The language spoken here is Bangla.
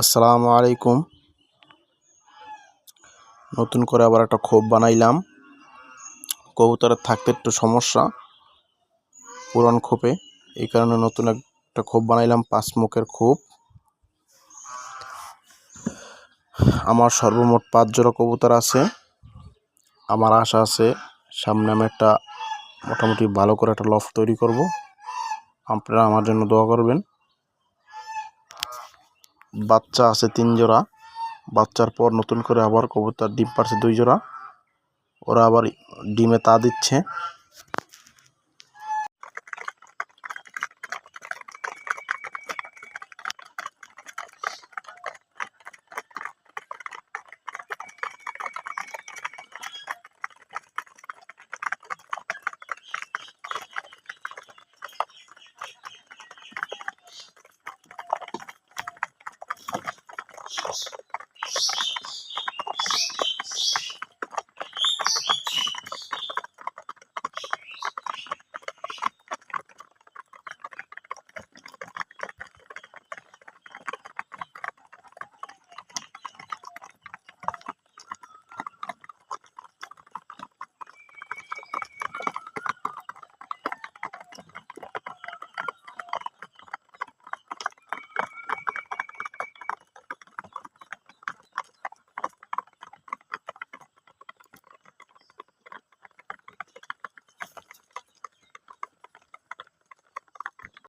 আসসালামু আলাইকুম। নতুন করে আবার একটা খোপ বানাইলাম। কবুতরের থাকতে একটু সমস্যা পুরান খোপে। এই কারণে নতুন একটা খোপ বানাইলাম পাঁচ মুখের খোপ। আমার সর্বমোট পাঁচ জোড়া কবুতর আছে। আমার আশা আছে সামনে আমি একটা মোটামুটি ভালো করে একটা লফ তৈরি করব। আপনারা আমার জন্য দোয়া করবেন। বাচ্চা আছে তিন জোড়া। বাচ্চার পর নতুন করে আবার কবুতর, ডিম পারছে দুই জোড়া। ওরা আবার ডিমে তা দিচ্ছে।